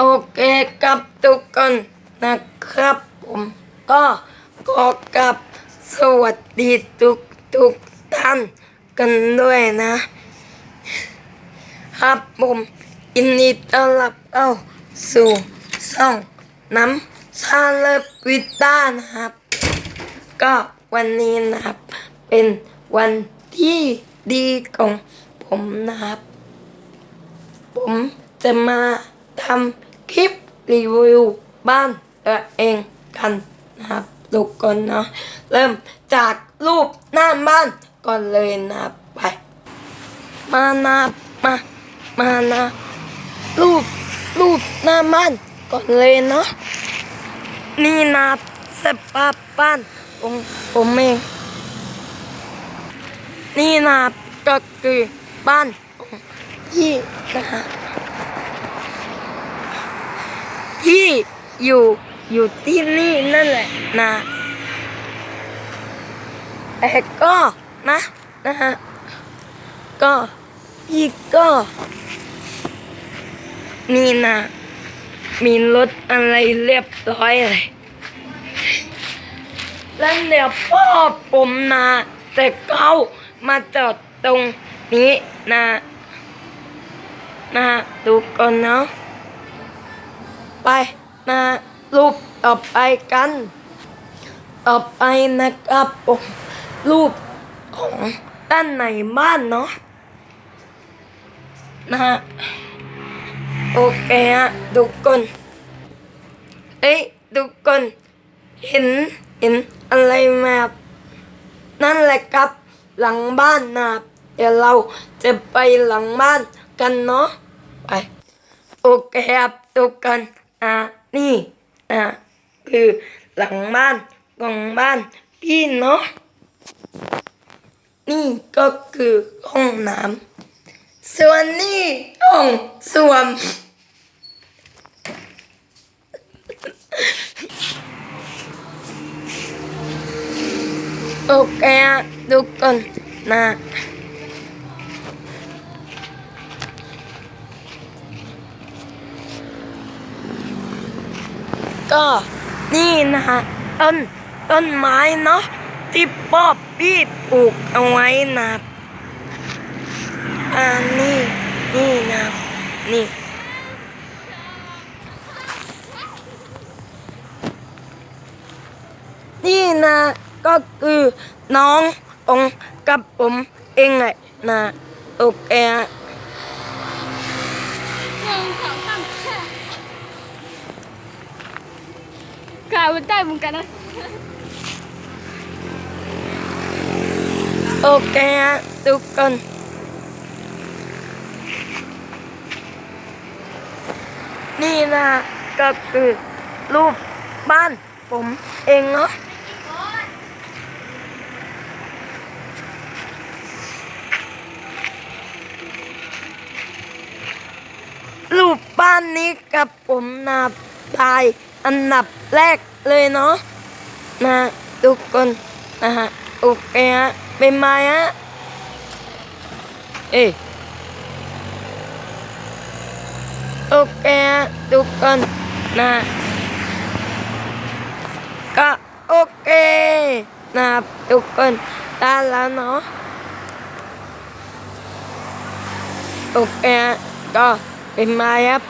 โอเคครับทุกคนนะครับ ผมก็ขอกลับสวัสดีทุกทุกท่านกันด้วยนะ ครับผมยินดีต้อนรับเข้าสู่ช่องน้ำชาเลวิต้านะครับ ก็วันนี้นะครับ เป็นวันที่ดีของผมนะครับ ผมจะมาทำ คลิปรีวิวบ้านตัวเองกันนะครับทุกคนเนาะเริ่มจากรูปหน้าบ้านก่อนเลยนะไป มานามามานารูปรูปหน้าบ้านก่อนเลยเนาะนี่นาสภาพบ้านของผมเองนี่นะก็คือบ้านของพี่นะฮะพี่ อยู่อยู่ที่นี่นั่นแหละนะแต่ก็นะนะฮะก็พี่ก็นี่นะมีรถอะไรเรียบร้อยเลยแล้วเดี๋ยวพ่อผมนะจะเขามาจอดตรงนี้นะนะดูก่อนเนาะไป นะรูปต่อไปกัน ต่อไปนะครับผมรูปของด้านในบ้านเนาะนะฮะโอเคฮะทุกคนเอ้ยทุกคนเห็นเห็นอะไรมครับนั่นแหละครับ หลังบ้านนะเดี๋ยวเราจะไปหลังบ้านกันเนาะไปโอเคครับทุกคนอะ นี่อะคือหลังบ้านของบ้านพี่เนาะนี่ก็คือห้องน้ำส่วนนี่ห้องส้วมโอเคฮะทุกคนนะ ก็นี่นะฮะต้นต้นไม้เนาะที่ป๊อบพี่ปลูกเอาไว้นะอ่านี่นี่นะนี่นี่นะก็คือน้ององกับผมเองแหละนะโอเคหนึ่งสองสาม แช่กลายเป็นได้เหมือนกันนะ โอเคฮะทุกคนนี่นะก็คือรูปบ้านผมเองเนาะรูปบ้านนี้กับผมนะตาย อันดับแรกเลยเนาะนะทุกคนนะฮะโอเคฮะเป็นไม้ฮะเอยโอเคฮะทุกคนนะก็โอเคนะครับทุกคนได้แล้วเนาะโอเคก็เป็นไม้ครับ